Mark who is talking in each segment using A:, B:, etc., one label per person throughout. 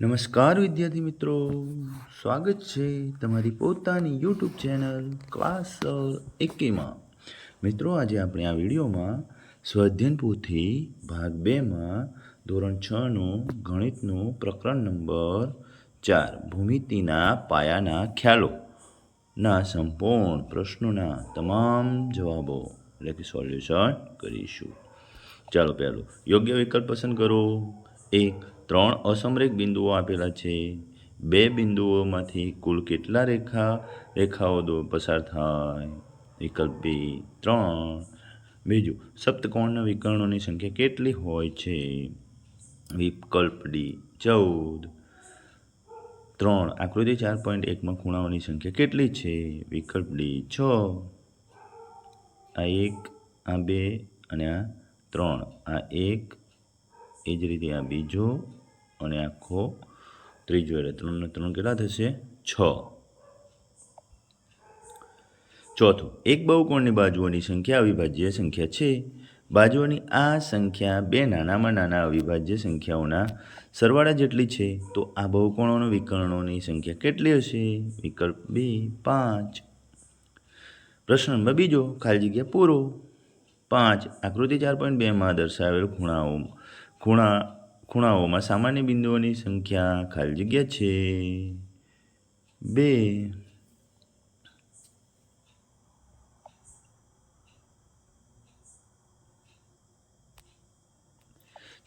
A: નમસ્કાર વિદ્યાર્થી મિત્રો. સ્વાગત છે તમારી પોતાની યુટ્યુબ ચેનલ ક્લાસ એકેમાં. મિત્રો, આજે આપણે આ વિડીયોમાં સ્વાધ્યન પોથી ભાગ બેમાં ધોરણ છનું ગણિતનું પ્રકરણ નંબર ચાર, ભૂમિતિના પાયાના ખ્યાલો ના સંપૂર્ણ પ્રશ્નોના તમામ જવાબો એટલે કે સોલ્યુશન કરીશું. ચાલો પહેલું, યોગ્ય વિકલ્પ પસંદ કરો. એક ત્રણ અસમરેખ બિંદુઓ આપેલા છે. બે બિંદુઓમાંથી કુલ કેટલા રેખા, રેખાઓ પસાર થાય. વિકલ્પ બી ત્રણ. બીજું, સપ્તકોણના વિકર્ણોની સંખ્યા કેટલી હોય છે? વિકલ્પ ડી ચૌદ. ત્રણ, આકૃતિ ચાર પોઈન્ટ એકમાં ખૂણાઓની સંખ્યા કેટલી છે? વિકલ્પ ડી છ. આ એક, આ બે અને આ ત્રણ. આ એક, એ જ રીતે આ બીજો અને આખો ત્રીજો એટલે ત્રણ ને ત્રણ કેટલા થશે? છ. ચોથું, એક બહુકોણની બાજુઓની સંખ્યા અવિભાજ્ય સંખ્યા છે. બાજુઓની આ સંખ્યા બે નાનામાં નાના અવિભાજ્ય સંખ્યાઓના સરવાળા જેટલી છે, તો આ બહુકોણોનો વિકર્ણોની સંખ્યા કેટલી હશે? વિકલ્પ બે, પાંચ. પ્રશ્ન નંબર બીજો, ખાલી જગ્યા પૂરો. પાંચ, આકૃતિ ચાર પોઈન્ટ બેમાં દર્શાવેલ ખૂણાઓ, ખૂણા ખૂણાઓમાં સામાન્ય બિંદુઓની સંખ્યા ખાલી જગ્યા છે. બે.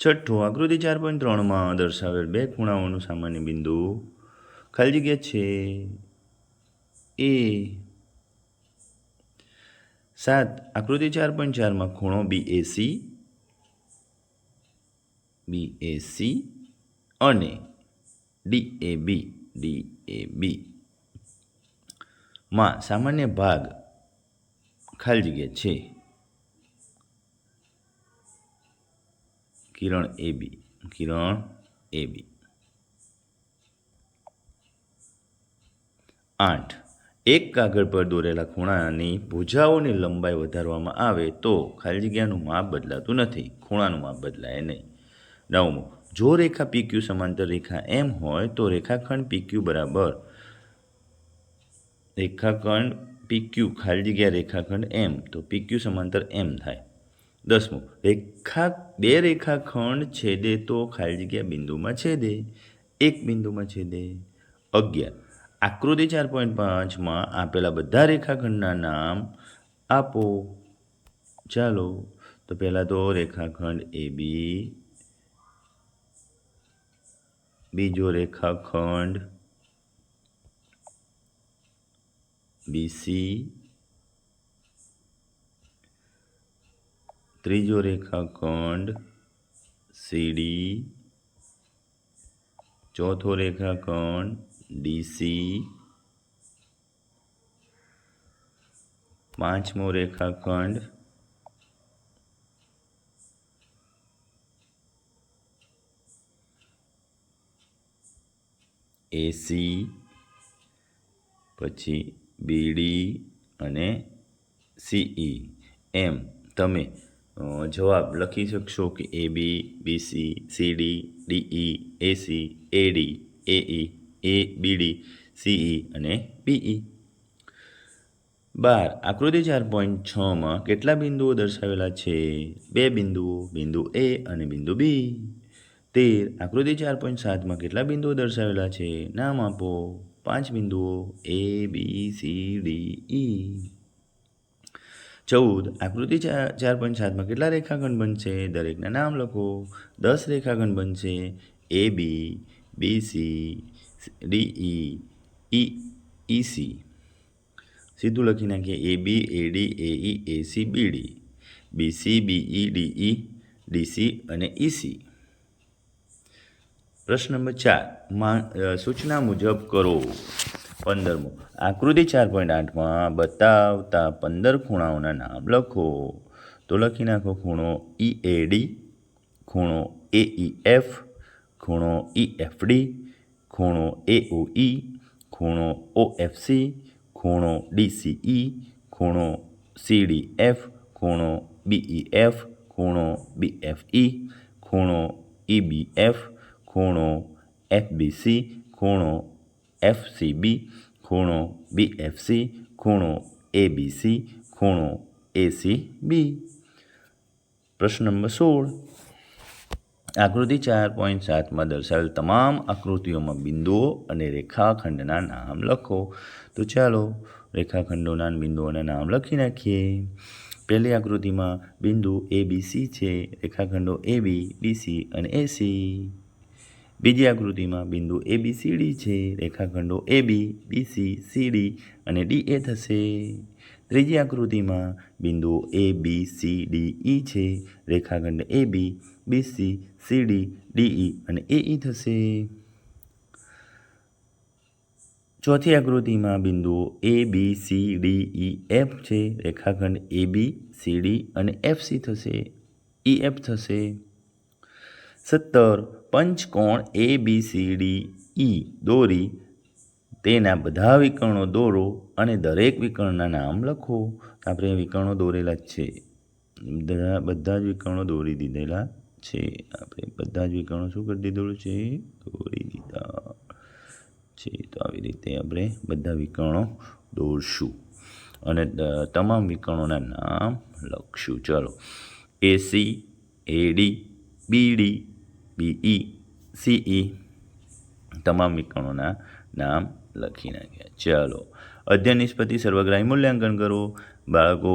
A: છઠ્ઠું, આકૃતિ ચાર પોઈન્ટ ત્રણમાં દર્શાવેલ બે ખૂણાઓનું સામાન્ય બિંદુ ખાલી જગ્યા છે. એ. સાત, આકૃતિ ચાર પોઈન્ટ ચારમાં ખૂણો બી બી એસી અને D A B D A B માં સામાન્ય ભાગ ખાલી જગ્યા છે. કિરણ એ બી કિરણ એ બી આઠ. એક કાગળ પર દોરેલા ખૂણાની ભુજાઓની લંબાઈ વધારવામાં આવે તો ખાલી જગ્યાનું માપ બદલાતું નથી. ખૂણાનું માપ બદલાય નહીં. નવમું. જો રેખા પીક્યુ સમાંતર રેખા એમ હોય તો રેખાખંડ પીક્યુ બરાબર રેખાખંડ પીક્યુ ખાલી જગ્યા રેખાખંડ એમ તો પીક્યુ સમાંતર એમ થાય. દસમું, રેખા, બે રેખાખંડ છેદે તો ખાલી જગ્યા બિંદુમાં છેદે. એક બિંદુમાં છેદે. અગિયાર, આકૃતિ ચાર પોઈન્ટ પાંચમાં આપેલા બધા રેખાખંડના નામ આપો. ચાલો, તો પહેલાં તો રેખાખંડ એ બી બીજો રેખાખંડ બીસી. ત્રીજો રેખાખંડ સીડી. ચોથો રેખાખંડ ડીસી. પાંચમો રેખાખંડ એસી, પછી બીડી અને સીઈ. એમ તમે જવાબ લખી શકશો કે એ બી બીસી સીડી, ડીઈ, એસી, એડી, એઈ, એ, બીડી, સીઈ અને બીઈ બાર, આકૃતિ ચાર પોઈન્ટ છમાં કેટલા બિંદુઓ દર્શાવેલા છે? બે બિંદુઓ, બિંદુ એ અને બિંદુ બી. તેર, આકૃતિ ચાર પોઈન્ટ સાતમાં કેટલા બિંદુઓ દર્શાવેલા છે? નામ આપો. પાંચ બિંદુઓ એ બી સી ડી ઈ ચૌદ, આકૃતિ ચાર ચાર પોઈન્ટ સાતમાં કેટલા રેખાખંડ બનશે? દરેકના નામ લખો. દસ રેખાખંડ બનશે. A B B C D E E E C સીધું લખી નાખીએ. A B A D A E A C B D B C B E D E D C અને ઈ સી પ્રશ્ન નંબર ચાર સૂચના મુજબ કરો. પંદરમો, આકૃતિ ચાર પોઈન્ટ આઠમાં બતાવતા પંદર ખૂણાઓના નામ લખો. તો લખી નાખો ખૂણો ઈ એ ડી ખૂણો એ ઈ એફ ખૂણો ઈ એફ ડી ખૂણો એ ઓ ઈ ખૂણો ઓ એફ સી ખૂણો ડી સી ઈ ખૂણો સી ડી એફ ખૂણો બી ઈ એફ ખૂણો બી એફ ઈ ખૂણો ઈ બી એફ ખૂણો એફબીસી ખૂણો એફસીબી ખૂણો બીએફસી ખૂણો એબીસી ખૂણો એસીબી પ્રશ્ન નંબર સોળ. આકૃતિ ચાર પોઈન્ટ સાતમાં દર્શાવેલ તમામ આકૃતિઓમાં બિંદુઓ અને રેખાખંડના નામ લખો. તો ચાલો રેખાખંડોના બિંદુઓના નામ લખી નાખીએ. પહેલી આકૃતિમાં બિંદુ એ બી સી છે, રેખાખંડો એ બી બીસી અને એસી બીજી આકૃતિમાં બિંદુ એ બી સી ડી છે, રેખાખંડો એ બી બીસી સીડી અને ડી એ થશે. ત્રીજી આકૃતિમાં બિંદુઓ એ બી સી ડી ઈ છે, રેખાખંડ એ બી બીસી સીડી ઈ અને એ ઈ થશે. ચોથી આકૃતિમાં બિંદુઓ A B C D E F છે, રેખાખંડ એ બી સી ડી અને એફ સી થશે. ઈ એફ થશે. સત્તર, પંચકોણ એ બી સી ડી ઈ દોરી. તેના બધા વિકર્ણો દોરો અને દરેક વિકર્ણના નામ લખો. આપણે વિકર્ણો દોરેલા જ છે. બધા બધા જ વિકર્ણો દોરી દીધેલા છે. આપણે બધા જ વિકર્ણો શું કરી દીધેલું છે? દોરી દીધા છે. તો આવી રીતે આપણે બધા વિકર્ણો દોરશું. અને તમામ વિકર્ણોના નામ લખશું. ચલો. AC AD BD BE CE તમામ વિકર્ણોના નામ લખી નાખ્યા. ચાલો, અધ્યયન નિષ્પતિ સર્વગ્રાહી મૂલ્યાંકન કરો. બાળકો,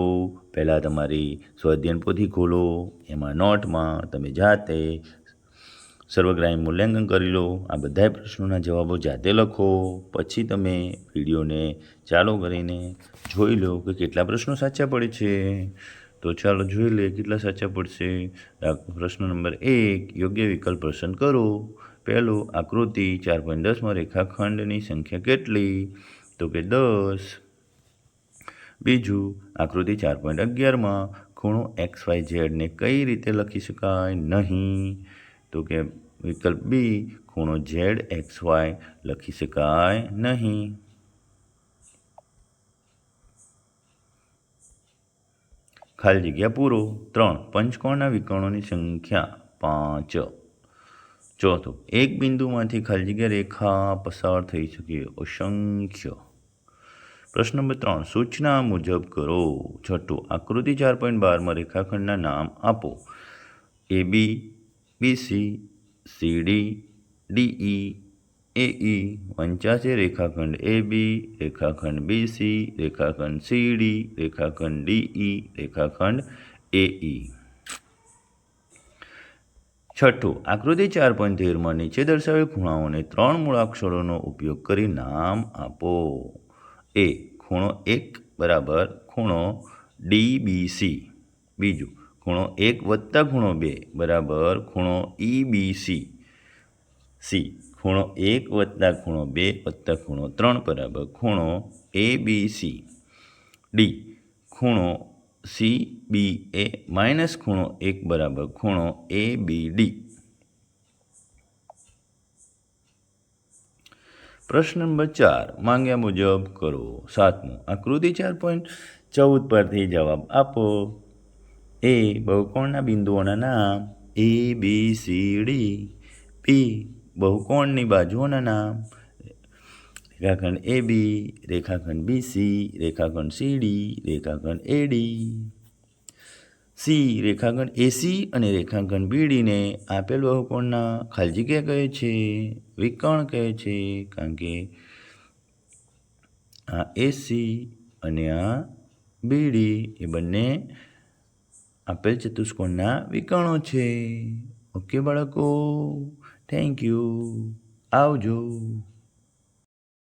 A: પહેલાં તમારી સ્વઅધ્યયન પોથી ખોલો. એમાં નોટમાં તમે જાતે સર્વગ્રાહી મૂલ્યાંકન કરી લો. આ બધા પ્રશ્નોના જવાબો જાતે લખો. પછી તમે વિડીયોને ચાલુ કરીને જોઈ લો કે કેટલા પ્રશ્નો સાચા પડે છે. તો ચાલો જોઈ લઈએ કેટલા સાચા પડશે પ્રશ્ન નંબર એક, યોગ્ય વિકલ્પ પસંદ કરો. પહેલું, આકૃતિ ચાર પોઈન્ટ દસમાં રેખાખંડની સંખ્યા કેટલી? તો કે દસ. બીજું, આકૃતિ ચાર પોઈન્ટ અગિયારમાં, ખૂણો એક્સ, વાય ઝેડને કઈ રીતે લખી શકાય? નહીં. તો કે વિકલ્પ બી, ખૂણો ઝેડ, એક્સ, વાય લખી શકાય નહીં. ખાલી જગ્યા પૂરો. ત્રણ, પંચકોણના વિકર્ણોની સંખ્યા પાંચ. ચોથું, એક બિંદુમાંથી ખાલી જગ્યા રેખા પસાર થઈ શકે અસંખ્ય. પ્રશ્ન નંબર ત્રણ, સૂચના મુજબ કરો. છઠ્ઠું, આકૃતિ ચાર પોઈન્ટ બારમાં રેખાખંડના નામ આપો. A B C CD DE એઈ વંચાશે રેખાખંડ એ બી રેખાખંડ બી સી રેખાખંડ સીડી, રેખાખંડ ઈ રેખાખંડ એ ઈ છઠ્ઠું, આકૃતિ ચાર પોઈન્ટ તેરમાં નીચે દર્શાવેલ ખૂણાઓને ત્રણ મૂળાક્ષરોનો ઉપયોગ કરી નામ આપો. એ, ખૂણો એક બરાબર ખૂણો ડી બી સી બીજું, ખૂણો એક વત્તા ખૂણો બે બરાબર ખૂણો ઈ બી સી સી ખૂણો એક વત્તા ખૂણો બે વત્તા ખૂણો ત્રણ બરાબર ખૂણો એ બી સી ડી ખૂણો સી બી એ માઇનસ ખૂણો એક બરાબર ખૂણો એ બી ડી પ્રશ્ન નંબર ચાર, માંગ્યા મુજબ કરો. સાતમું, આકૃતિ ચાર પોઈન્ટ ચૌદ પરથી જવાબ આપો. એ બહુકોણના બિંદુઓના નામ એ બી સી ડી પી બહુકોણની બાજુઓના નામ. રેખાખંડ એ બી રેખાખંડ બીસી રેખાખંડ સીડી રેખાખંડ એડી સી રેખાખંડ એસી અને રેખાખંડ બીડીને આપેલ બહુકોણના ખાલી જગ્યા કહે છે, વિકર્ણ કહે છે, કારણ કે આ એસી અને આ બીડી એ બંને આપેલ ચતુષ્કોણના વિકર્ણો છે. ઓકે બાળકો? Thank you. Audio.